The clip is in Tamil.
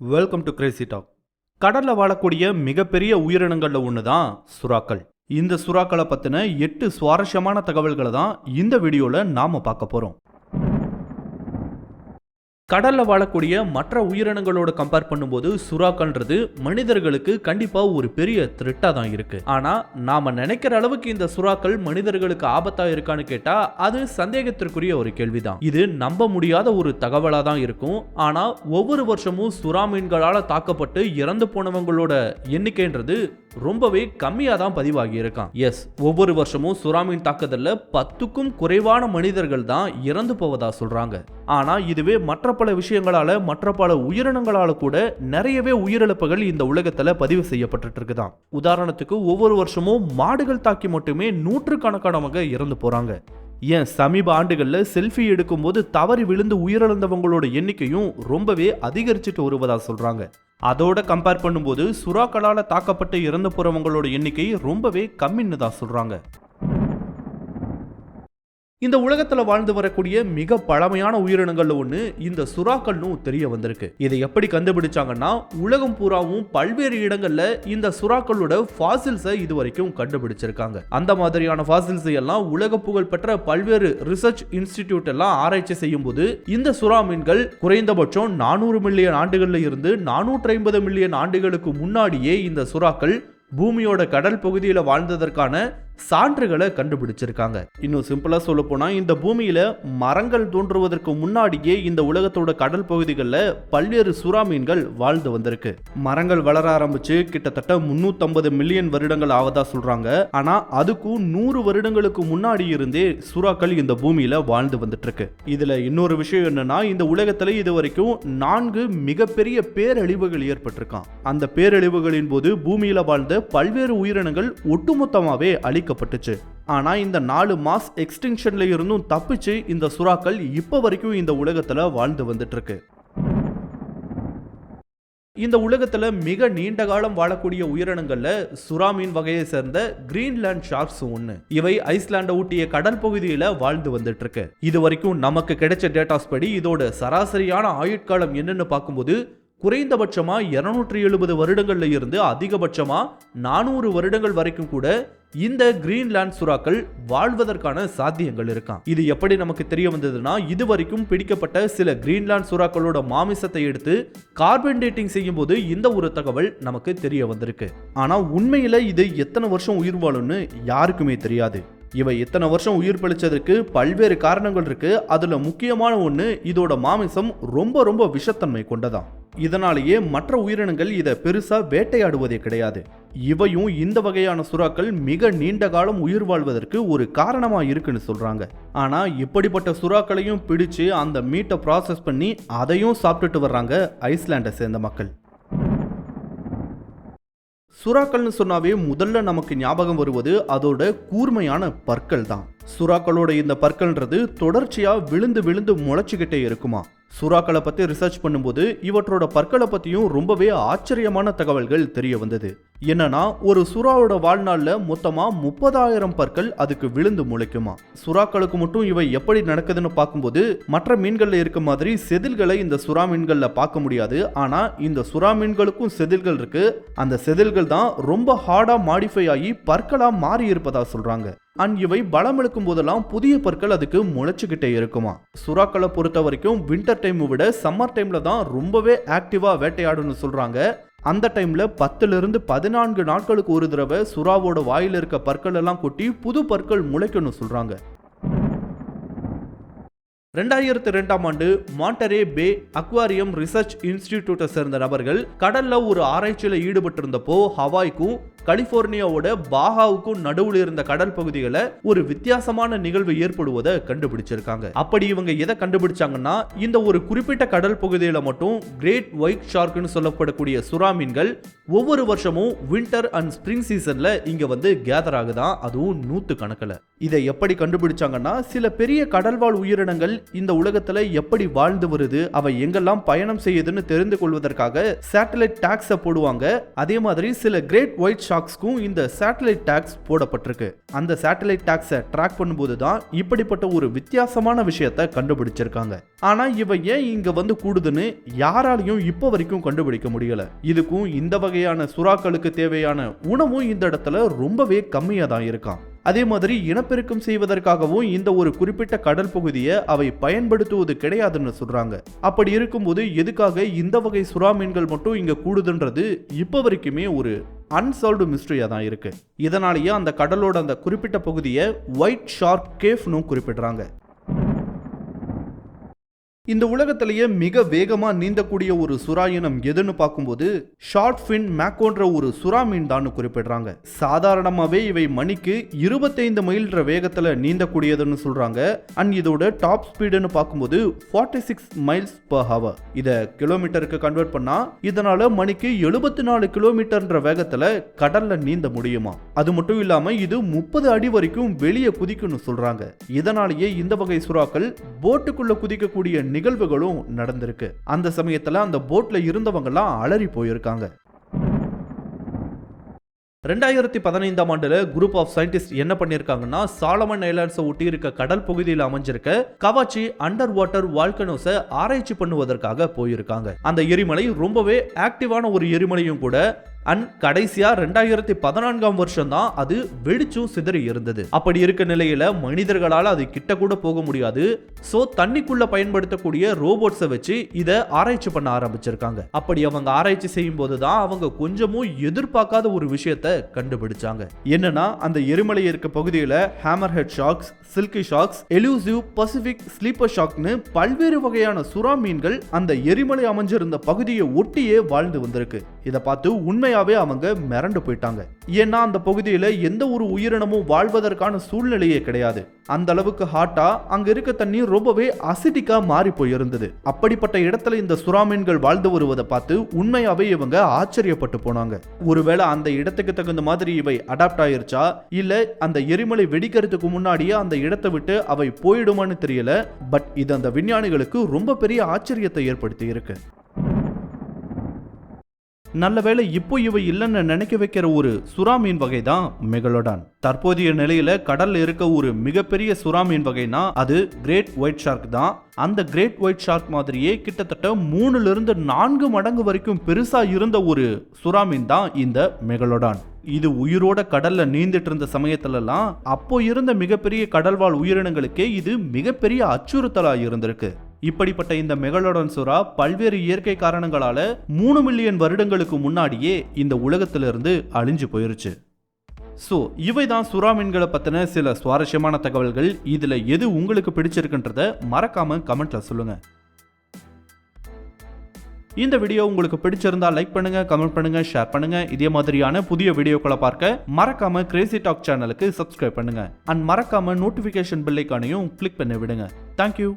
வெல்கம் டு கிரேசி டாக் கடல்ல வாழக்கூடிய மிகப்பெரிய உயிரினங்கள்ல ஒன்று தான் சுறாக்கள். இந்த சுறாக்களை பத்தின எட்டு சுவாரஸ்யமான தகவல்களை தான் இந்த வீடியோல நாம பார்க்க போறோம். கடல்ல வாழக்கூடிய மற்ற உயிரினங்களோட கம்பேர் பண்ணும்போது சுறாக்கள்ன்றது மனிதர்களுக்கு கண்டிப்பா ஒரு பெரிய த்ரெட்டா தான் இருக்கு. ஆனா நாம நினைக்கிற அளவுக்கு இந்த சுறாக்கள் மனிதர்களுக்கு ஆபத்தா இருக்கான்னு கேட்டா அது சந்தேகத்திற்குரிய ஒரு கேள்விதான். இது நம்ப முடியாத ஒரு தகவலா தான் இருக்கும். ஆனா ஒவ்வொரு வருஷமும் சுறா மீன்களால தாக்கப்பட்டு இறந்து போனவங்களோட எண்ணிக்கைன்றது ரொம்பவே கம்மியாக தான் பதிவாகி இருக்கான் எஸ் ஒவ்வொரு வருஷமும் சுறாமீன் தாக்குதல்ல பத்துக்கும் குறைவான மனிதர்கள் தான் இறந்து போவதா சொல்றாங்க. ஆனா இதுவே மற்ற பல விஷயங்களால மற்ற பல உயிரினங்களால கூட நிறையவே உயிரிழப்புகள் இந்த உலகத்துல பதிவு செய்யப்பட்டு இருக்குதாம் உதாரணத்துக்கு ஒவ்வொரு வருஷமும் மாடுகள் தாக்கி மட்டுமே நூற்றுக்கணக்கானவங்க இறந்து போறாங்க. ஏன் சமீப ஆண்டுகளில் செல்ஃபி எடுக்கும்போது தவறி விழுந்து உயிரிழந்தவங்களோட எண்ணிக்கையும் ரொம்பவே அதிகரிச்சுட்டு வருவதாக சொல்கிறாங்க அதோட கம்பேர் பண்ணும்போது சுறாக்களால் தாக்கப்பட்டு இறந்து போகிறவங்களோட எண்ணிக்கை ரொம்பவே கம்மின்னு தான் சொல்கிறாங்க இந்த உலகத்துல வாழ்ந்து வரக்கூடிய மிக பழமையான உயிரினங்கள்ல ஒண்ணு இந்த சுறாக்கள்னு தெரிய வந்திருக்கு. இதை எப்படி கண்டுபிடிச்சாங்கன்னா உலகம் பூராவும் பல்வேறு இடங்கள்ல இந்த சுறாக்களோட ஃபாசில்ஸை இது வரைக்கும் கண்டுபிடிச்சிருக்காங்க. அந்த மாதிரியான ஃபாசில்ஸ் எல்லாம் உலக புகழ் பெற்ற பல்வேறு ரிசர்ச் இன்ஸ்டிடியூட் எல்லாம் ஆராய்ச்சி செய்யும் போது இந்த சுறா மீன்கள் குறைந்தபட்சம் நானூறு மில்லியன் ஆண்டுகள்ல இருந்து நானூற்றி ஐம்பது மில்லியன் ஆண்டுகளுக்கு முன்னாடியே இந்த சுறாக்கள் பூமியோட கடல் பகுதியில் வாழ்ந்ததற்கான சான்றுகளை கண்டுபிடிச்சிருக்காங்க. இன்னும் சிம்பிளா சொல்ல போனா இந்த பூமியில மரங்கள் தோன்றுவதற்கு முன்னாடியே இந்த உலகத்தோட கடல் பகுதிகளில் பல்வேறு சுறா மீன்கள் வாழ்ந்து வந்திருக்கு. மரங்கள் வளர ஆரம்பிச்சு கிட்டத்தட்ட 350 மில்லியன் வருடங்கள் ஆவதா சொல்றாங்க. ஆனா அதுக்கும் நூறு வருடங்களுக்கு முன்னாடி இருந்தே சுறாக்கள் இந்த பூமியில வாழ்ந்து வந்துட்டு இருக்கு இதுல இன்னொரு விஷயம் என்னன்னா இந்த உலகத்துல இது வரைக்கும் நான்கு மிகப்பெரிய பேரழிவுகள் ஏற்பட்டிருக்கான். அந்த பேரழிவுகளின் போது பூமியில வாழ்ந்த பல்வேறு உயிரினங்கள் ஒட்டுமொத்தமாவே அழிக்கப்பட்டுச்சு ஆனா இந்த நாலு மாஸ் எக்ஸ்டிங்ஷன்ல இருந்தும் தப்பிச்சு இந்த சுறாக்கள் இப்ப வரைக்கும் இந்த உலகத்துல வாழ்ந்து வந்துட்டு இருக்கு இந்த உலகத்துல மிக நீண்ட காலம் வாழக்கூடிய உயிரினங்கள்ல சுறா மீன் வகையை சேர்ந்த கிரீன்லேண்ட் ஷார்க்ஸ் ஒண்ணு. இவை ஐஸ்லாண்டை ஊட்டிய கடல் பகுதியில வாழ்ந்து வந்துட்டு இருக்கு இது வரைக்கும் நமக்கு கிடைச்ச டேட்டாஸ் படி இதோட சராசரியான ஆயுட்காலம் என்னன்னு பார்க்கும்போது குறைந்தபட்சமாக இருநூற்றி எழுபது வருடங்கள்ல இருந்து அதிகபட்சமாக நானூறு வருடங்கள் வரைக்கும் கூட இந்த கிரீன்லேண்ட் சுறாக்கள் வாழ்வதற்கான சாத்தியங்கள் இருக்கான் இது எப்படி நமக்கு தெரிய வந்ததுன்னா இது வரைக்கும் பிடிக்கப்பட்ட சில கிரீன்லாண்ட் சுறாக்களோட மாமிசத்தை எடுத்து கார்பன் டேட்டிங் செய்யும் போது இந்த ஒரு தகவல் நமக்கு தெரிய வந்திருக்கு. ஆனால் உண்மையில் இது எத்தனை வருஷம் உயிர் வாழும்னு யாருக்குமே தெரியாது. இவை இத்தனை வருஷம் உயிர் பிழைச்சதுக்கு பல்வேறு காரணங்கள் இருக்கு. அதுல முக்கியமான ஒன்று இதோட மாமிசம் ரொம்ப ரொம்ப விஷத்தன்மை கொண்டதான் இதனாலேயே மற்ற உயிரினங்கள் இதை பெருசாக வேட்டையாடுவதே கிடையாது. இவையும் இந்த வகையான சுறாக்கள் மிக நீண்ட காலம் உயிர் வாழ்வதற்கு ஒரு காரணமாக இருக்குன்னு சொல்கிறாங்க ஆனால் இப்படிப்பட்ட சுறாக்களையும் பிடிச்சு அந்த மீட்டை ப்ராசஸ் பண்ணி அதையும் சாப்பிட்டுட்டு வர்றாங்க ஐஸ்லாண்டை சேர்ந்த மக்கள். சுறாக்கள்னு சொன்னாவே முதல்ல நமக்கு ஞாபகம் வருவது அதோட கூர்மையான பற்கள் தான் சுறாக்களோட இந்த பற்கள்ன்றது தொடர்ச்சியாக விழுந்து விழுந்து முளைச்சிக்கிட்டே இருக்குமா? சுறாக்களை பற்றி ரிசர்ச் பண்ணும்போது இவற்றோட பற்களை பற்றியும் ரொம்பவே ஆச்சரியமான தகவல்கள் தெரிய வந்தது. என்னன்னா ஒரு சுறாவோட வாழ்நாளில் மொத்தமாக முப்பதாயிரம் பற்கள் அதுக்கு விழுந்து முளைக்குமா? சுறாக்களுக்கு மட்டும் இவை எப்படி நடக்குதுன்னு பார்க்கும்போது மற்ற மீன்களில் இருக்க மாதிரி செதில்களை இந்த சுறா மீன்களில் பார்க்க முடியாது. ஆனால் இந்த சுறா மீன்களுக்கும் செதில்கள் இருக்கு. அந்த செதில்கள் தான் ரொம்ப ஹார்டாக மாடிஃபை ஆகி பற்களாக மாறி இருப்பதா சொல்கிறாங்க அண்ட் இவை பலம் இழுக்கும் போதெல்லாம் புதிய பற்கள் அதுக்கு முளைச்சிக்கிட்டே இருக்குமா? சுறாக்களை பொறுத்த வரைக்கும் வின்டர் டைம் விட சம்மர் டைம்ல தான் ரொம்பவே ஆக்டிவா வேட்டையாடுன்னு சொல்றாங்க. அந்த டைம்ல பத்துல இருந்து பதினான்கு நாட்களுக்கு ஒரு தடவை சுறாவோட வாயில இருக்க பற்கள் எல்லாம் கொட்டி புது பற்கள் முளைக்கணும் சொல்றாங்க. ரெண்டாயிரத்து ரெண்டாம் ஆண்டு மாண்டரே பே அக்வாரியம் ரிசர்ச் இன்ஸ்டிடியூட்டை சேர்ந்த நபர்கள் கடல்ல ஒரு ஆராய்ச்சியில் ஈடுபட்டிருந்தப்போ ஹவாய்க்கும் கலிபோர்னியாவோட பாகாவுக்கும் நடுவில் இருந்த கடல் பகுதிகளை ஒரு வித்தியாசமான நிகழ்வு ஏற்படுவதை கண்டுபிடிச்சிருக்காங்க. அப்படி இவங்க எதை கண்டுபிடிச்சாங்கன்னா இந்த ஒரு குறிப்பிட்ட கடல் பகுதியில மட்டும் கிரேட் ஒயிட் ஷார்க்னு சொல்லப்படக்கூடிய சுறா மீன்கள் ஒவ்வொரு வருஷமும் வின்டர் அண்ட் ஸ்ப்ரிங் சீசன்ல இங்க வந்து கேதர் ஆகுதான். அதுவும் நூத்து கணக்கில் இதை எப்படி கண்டுபிடிச்சாங்கன்னா சில பெரிய கடல்வாழ் உயிரினங்கள் இந்த உலகத்துல எப்படி வாழ்ந்து வருது அவை எங்கெல்லாம் பயணம் செய்யுதுன்னு தெரிந்து கொள்வதற்காக சேட்டலைட் டாக்ஸை போடுவாங்க. அதே மாதிரி சில கிரேட் ஒயிட் ஷாக்ஸ்க்கும் இந்த சேட்டலைட் டாக்ஸ் போடப்பட்டிருக்கு. அந்த சேட்டலைட் டாக்ஸை ட்ராக் பண்ணும்போது தான் இப்படிப்பட்ட ஒரு வித்தியாசமான விஷயத்த கண்டுபிடிச்சிருக்காங்க. ஆனா இவ ஏன் இங்க வந்து கூடுதுன்னு யாராலையும் இப்போ வரைக்கும் கண்டுபிடிக்க முடியல. இதுக்கும் இந்த வகையான சுறாக்களுக்கு தேவையான உணவும் இந்த இடத்துல ரொம்பவே கம்மியா தான் இருக்கான் அதே மாதிரி இனப்பெருக்கம் செய்வதற்காகவும் இந்த ஒரு குறிப்பிட்ட கடல் பகுதியை அவை பயன்படுத்துவது கிடையாதுன்னு சொல்றாங்க. அப்படி இருக்கும்போது எதுக்காக இந்த வகை சுறா மீன்கள் மட்டும் இங்க கூடுதுன்றது இப்போ வரைக்குமே ஒரு அன்சால்வ்டு மிஸ்ட்ரியாக தான் இருக்கு. இதனாலேயே அந்த கடலோட அந்த குறிப்பிட்ட பகுதியை ஒயிட் ஷார்க் கேஃப்னு குறிப்பிடுறாங்க. இந்த உலகத்திலேயே மிக வேகமாக நீந்தக்கூடிய ஒரு சுறா இனம் எதுன்னு பார்க்கும்போது ஷார்ட் ஃபின் மேக்கோன்ற ஒரு சுறா மீன் தான் குறிப்பிடுறாங்க. சாதாரணமாகவே இவை மணிக்கு இருபத்தைந்து மைல்ன்ற வேகத்தில் நீந்தக்கூடியதுன்னு சொல்கிறாங்க அண்ட் இதோட டாப் ஸ்பீடுன்னு பார்க்கும்போது forty six miles per hour இதை கிலோமீட்டருக்கு கன்வெர்ட் பண்ணால் இதனால் மணிக்கு எழுபத்தி நாலு கிலோமீட்டர்ன்ற வேகத்தில் கடலில் நீந்த முடியுமா? அது மட்டும் இல்லாமல் இது முப்பது அடி வரைக்கும் வெளியே குதிக்கும்னு சொல்கிறாங்க இதனாலேயே இந்த வகை சுறாக்கள் போட்டுக்குள்ளே குதிக்கக்கூடிய நிகழ்வுகளும் நடந்திருக்கு. அந்த சமயத்துல அந்த போட்ல இருந்தவங்கலாம் அலறி போயிருக்காங்க. ரெண்டாயிரத்தி பதினைந்தாம் ஆண்டுல குரூப் ஆஃப் சயின்டிஸ்ட் என்ன பண்ணிருக்காங்கன்னா சாலமன் ஐலாண்ட்ஸை ஒட்டி இருக்க கடல் பகுதியில் அமைஞ்சிருக்க கவாச்சி அண்டர் வாட்டர் வால்கனோஸை ஆராய்ச்சி பண்ணுவதற்காக போயிருக்காங்க. அந்த எரிமலை ரொம்பவே ஆக்டிவான ஒரு எரிமலையும் கூட அண்ட் கடைசியா ரெண்டாயிரத்தி பதினான்காம் வருஷம் தான் அது வெடிச்சும் சிதறி இருந்தது. அப்படி இருக்க நிலையில மனிதர்களால் அது கிட்ட கூட போக முடியாது. சோ தண்ணிக்குள்ள பயன்படுத்தக்கூடிய ரோபோட்ஸை வச்சு இதை ஆராய்ச்சி பண்ண ஆரம்பிச்சிருக்காங்க. அப்படி அவங்க ஆராய்ச்சி செய்யும் போது தான் அவங்க கொஞ்சமும் எதிர்பார்க்காத ஒரு விஷயத்த கண்டுபிடிச்சாங்க. என்னன்னா அந்த எரிமலை இருக்க பகுதியில hammer head sharks silky sharks elusive pacific sleeper ஷாக்னு பல்வேறு வகையான சுறா மீன்கள் அந்த எரிமலை அமைஞ்சிருந்த பகுதியை ஒட்டியே வாழ்ந்து வந்திருக்கு. இதை பார்த்து உண்மையாவே அவங்க மிரண்டு போயிட்டாங்க. ஏன்னா அந்த பகுதியில எந்த ஒரு உயிரினமும் வாழ்வதற்கான சூழ்நிலையே கிடையாது. அந்த அளவுக்கு ஹாட்டா அங்க இருக்க தண்ணி ரொம்பவே அசிட்டிக்கா மாறி போயிருந்தது. அப்படிப்பட்ட இடத்துல இந்த சுறா மீன்கள் வாழ்ந்து வருவதை பார்த்து உண்மையாவே இவங்க ஆச்சரியப்பட்டு போனாங்க. ஒருவேளை அந்த இடத்துக்கு தகுந்த மாதிரி இவை அடாப்ட் ஆயிருச்சா? இல்ல அந்த எரிமலை வெடிக்கிறதுக்கு முன்னாடியே அந்த இடத்தை விட்டு அவை போயிடுமான்னு தெரியல. பட் இது அந்த விஞ்ஞானிகளுக்கு ரொம்ப பெரிய ஆச்சரியத்தை ஏற்படுத்தி இருக்கு நல்ல வேளை இப்போ இவை இல்லைன்னு நினைக்க வைக்கிற ஒரு சுறா மீன் வகை தான் மெகலோடான். தற்போதைய நிலையில கடல்ல இருக்க ஒரு மிகப்பெரிய சுறா மீன் வகைனா அது கிரேட் ஒயிட் ஷார்க் தான் அந்த கிரேட் ஒயிட் ஷார்க் மாதிரியே கிட்டத்தட்ட மூணுல இருந்து நான்கு மடங்கு வரைக்கும் பெருசா இருந்த ஒரு சுறா மீன் தான் இந்த மெகலோடான். இது உயிரோட கடல்ல நீந்திட்டு இருந்த சமயத்துலலாம் அப்போ இருந்த மிகப்பெரிய கடல்வாழ் உயிரினங்களுக்கே இது மிகப்பெரிய அச்சுறுத்தலா இருந்திருக்கு. இப்படிப்பட்ட இந்த மெகலோடன் சுறா பல்வேறு இயற்கை காரணங்களால மூணு மில்லியன் வருடங்களுக்கு முன்னாடியே இந்த உலகத்திலிருந்து அழிஞ்சு போயிருச்சு. ஸோ இவை தான் சுறா மீன்களை பற்றின சில சுவாரஸ்யமான தகவல்கள். இதில் எது உங்களுக்கு பிடிச்சிருக்குன்றத மறக்காம கமெண்ட்ல சொல்லுங்க. இந்த வீடியோ உங்களுக்கு பிடிச்சிருந்தா லைக் பண்ணுங்க கமெண்ட் பண்ணுங்க ஷேர் பண்ணுங்க. இதே மாதிரியான புதிய வீடியோக்களை பார்க்க மறக்காம கிரேசி டாக் சேனலுக்கு சப்ஸ்கிரைப் பண்ணுங்க. அண்ட் மறக்காம நோட்டிபிகேஷன் பில்லைக்கானையும் கிளிக் பண்ணி விடுங்க. Thank you